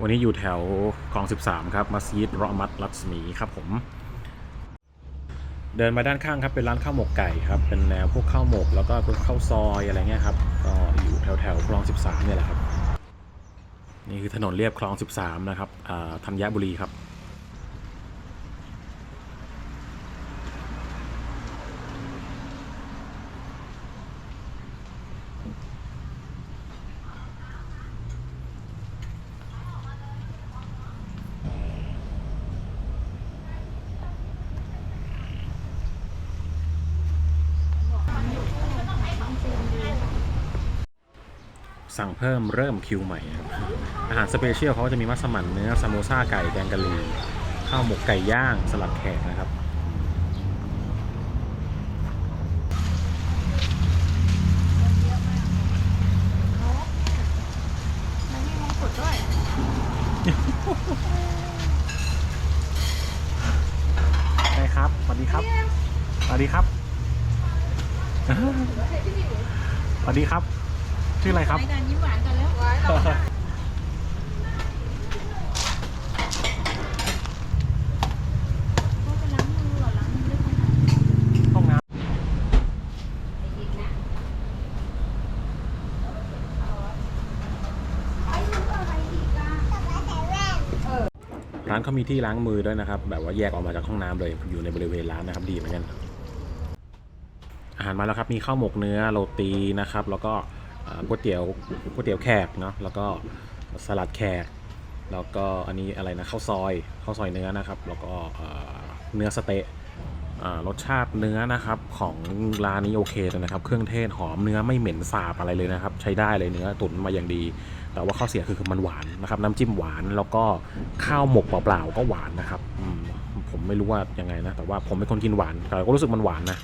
วันนี้อยู่แถวคลอง 13 ครับมัสยิดรอมัดลักษมีครับผม เดินมาด้านข้างครับเป็นร้านข้าวหมกไก่ครับ เป็นแนวพวกข้าวหมกแล้วก็พวกข้าวซอยอะไรเงี้ยครับ ก็อยู่แถวแถวคลอง 13 เนี่ยแหละครับ นี่คือถนนเรียบคลอง 13 นะครับอ่าธัญบุรีครับ สั่งเพิ่มเริ่มคิวใหม่ครับอาหารสเปเชียลเขาจะมีมัสมั่นเนื้อซามโมซ่าไก่แกงกะหรี่ข้าวหมกไก่ย่างสลัดแขกนะครับมันมีมงกุฎด้วยได้ครับ สวัสดีครับ สวัสดีครับ สวัสดีครับ ชื่ออะไรครับ รายการยิ้มหวานกันแล้วหวานเราก็ไปล้างมือเหรอล้างมือด้วยกันห้องน้ำร้านเขามีที่ล้างมือด้วยนะครับ แบบว่าแยกออกมาจากห้องน้ำเลย อยู่ในบริเวณร้านนะครับดีเหมือนกัน อาหารมาแล้วครับ มีข้าวหมกเนื้อโรตีนะครับ แล้วก็ ก๋วยเตี๋ยวก๋วยเตี๋ยวแขกเนาะแล้วก็สลัดแขก แล้วก็อันนี้อะไรนะข้าวซอยข้าวซอยเนื้อนะครับ แล้วก็เนื้อสเต๊ะรสชาติเนื้อนะครับของร้านนี้โอเคเลยนะครับ เครื่องเทศหอมเนื้อไม่เหม็นสาบอะไรเลยนะครับ ใช้ได้เลยเนื้อตุ๋นมาอย่างดี แต่ว่าข้อเสียคือมันหวานนะครับ น้ำจิ้มหวานแล้วก็ข้าวหมกเปล่าๆก็หวานนะครับผมไม่รู้ว่ายังไงนะ แต่ว่าผมเป็นคนกินหวานแต่ก็รู้สึกมันหวานนะ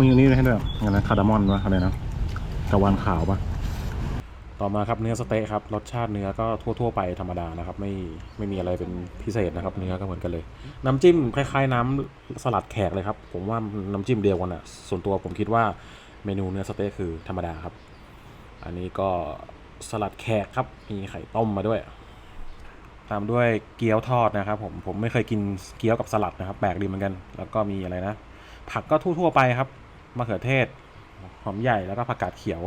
มีอันนี้ให้ด้วยอันนั้นคาร์ดามอนวะอะไรนะกะวานขาวปะต่อมาครับเนื้อสเต๊ะครับรสชาติเนื้อก็ทั่ว ๆ ไปธรรมดานะครับไม่ไม่มีอะไรเป็นพิเศษนะครับเนื้อก็เหมือนกันเลย น้ำจิ้มคล้ายๆ น้ำสลัดแขกเลยครับ ผมว่าน้ำจิ้มเดียวกันอะส่วนตัวผมคิดว่าเมนูเนื้อสเต๊ะคือธรรมดาครับ อันนี้ก็สลัดแขกครับมีไข่ต้มมาด้วย ตามด้วยเกี๊ยวทอดนะครับ ผมผมไม่เคยกินเกี๊ยวกับสลัดนะครับแปลกดีเหมือนกัน แล้วก็มีอะไรนะ ผักก็ทั่วๆไปครับ มะเขือเทศหอมใหญ่แล้วก็ผักกาดเขียว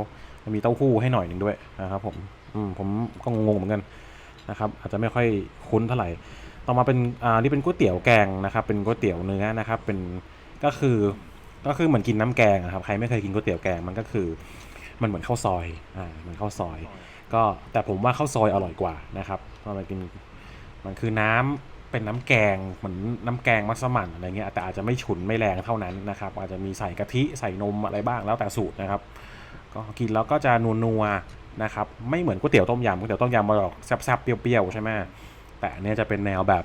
มีเต้าหู้ให้หน่อยหนึ่งด้วยนะครับผมอืมผมก็งงเหมือนกันนะครับอาจจะไม่ค่อยคุ้นเท่าไหร่ต่อมาเป็นอ่านี่เป็นก๋วยเตี๋ยวแกงนะครับ เป็นก๋วยเตี๋ยวเนื้อนะครับเป็นก็คือก็คือเหมือนกินน้ำแกงอะครับใครไม่เคยกินก๋วยเตี๋ยวแกงมันก็คือ มันเหมือนข้าวซอยอ่าเหมือนข้าวซอย ก็แต่ผมว่าข้าวซอยอร่อยกว่านะครับเพราะมันกินมันคือน้ำ เป็นน้ำแกงเหมือนน้ำแกงมัสมั่นอะไรเงี้ยแต่อาจจะไม่ฉุนไม่แรงเท่านั้นนะครับ อาจจะมีใส่กะทิใส่นมอะไรบ้างแล้วแต่สูตรนะครับ ก็กินแล้วก็จะนัวๆนะครับ ไม่เหมือนก๋วยเตี๋ยวต้มยำก๋วยเตี๋ยวต้มยำมันออกแซ่บๆเปรี้ยวๆใช่ไหมแต่อันเนี้ยจะเป็นแนวแบบ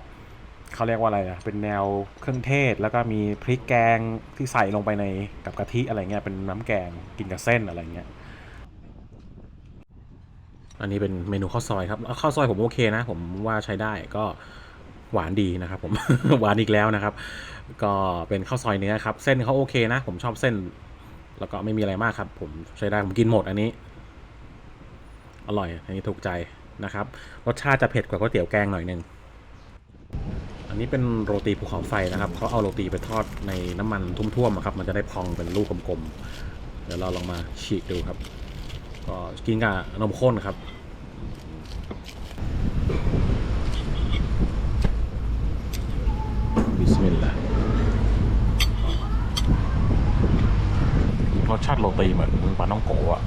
เขาเรียกว่าอะไรอะเป็นแนวเครื่องเทศ แล้วก็มีพริกแกงที่ใส่ลงไปในกับกะทิอะไรเงี้ยเป็นน้ำแกงกินกับเส้นอะไรเงี้ยอันนี้เป็นเมนูข้าวซอยครับข้าวซอยผมโอเคนะ ผมว่าใช้ได้ก็ หวานดีนะครับผม หวานอีกแล้วนะครับ ก็เป็นข้าวซอยเนื้อครับ เส้นเขาโอเคนะ ผมชอบเส้น แล้วก็ไม่มีอะไรมากครับ ผมใช้ได้ผมกินหมดอันนี้ อร่อย อันนี้ถูกใจนะครับ รสชาติจะเผ็ดกว่าก๋วยเตี๋ยวแกงหน่อยนึงอันนี้เป็นโรตีภูเขาไฟนะครับเขาเอาโรตีไปทอดในน้ำมันทุ่มๆครับมันจะได้พองเป็นลูกกลมๆเดี๋ยวเราลองมาฉีกดูครับ ก็กินกับนมข้นครับ บิสมิลลาห์รสชาติโรตีเหมือนปลาน้องโกะ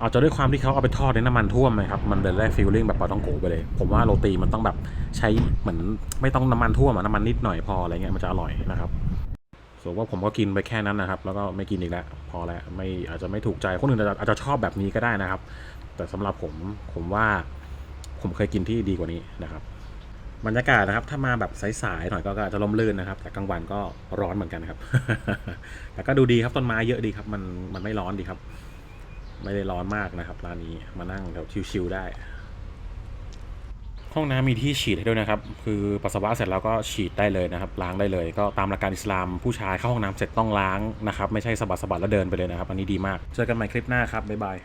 อาจจะด้วยความที่เขาเอาไปทอดในน้ำมันท่วมไหมครับ มันเลยได้ฟีลลิ่งแบบปลาต้องโกะไปเลย ผมว่าโรตีมันต้องแบบใช้เหมือนไม่ต้องน้ำมันท่วมอะน้ำมันนิดหน่อยพออะไรเงี้ยมันจะอร่อยนะครับส่วนว่าผมก็กินไปแค่นั้นนะครับ แล้วก็ไม่กินอีกแล้วพอแล้วไม่อาจจะไม่ถูกใจคนอื่นอาจจะอาจจะชอบแบบนี้ก็ได้นะครับ แต่สำหรับผมผมว่าผมเคยกินที่ดีกว่านี้นะครับ บรรยากาศนะครับ ถ้ามาแบบสายๆหน่อยก็ก็อาจจะลมลื่นนะครับ แต่กลางวันก็ร้อนเหมือนกันครับ แต่ก็ดูดีครับต้นไม้เยอะดีครับ มันมันไม่ร้อนดีครับ ไม่ได้ร้อนมากนะครับร้านนี้มานั่งแถวชิวๆได้ขห้องน้ำมีที่ฉีดให้ด้วยนะครับ คือปัสสาวะเสร็จแล้วก็ฉีดได้เลยนะครับ ล้างได้เลย ก็ตามหลักการอิสลามผู้ชายเข้าห้องน้ำเสร็จต้องล้างนะครับ ไม่ใช่สะบัดสะบัดแล้วเดินไปเลยนะครับ อันนี้ดีมากเจอกันใหม่คลิปหน้าครับบ๊ายบาย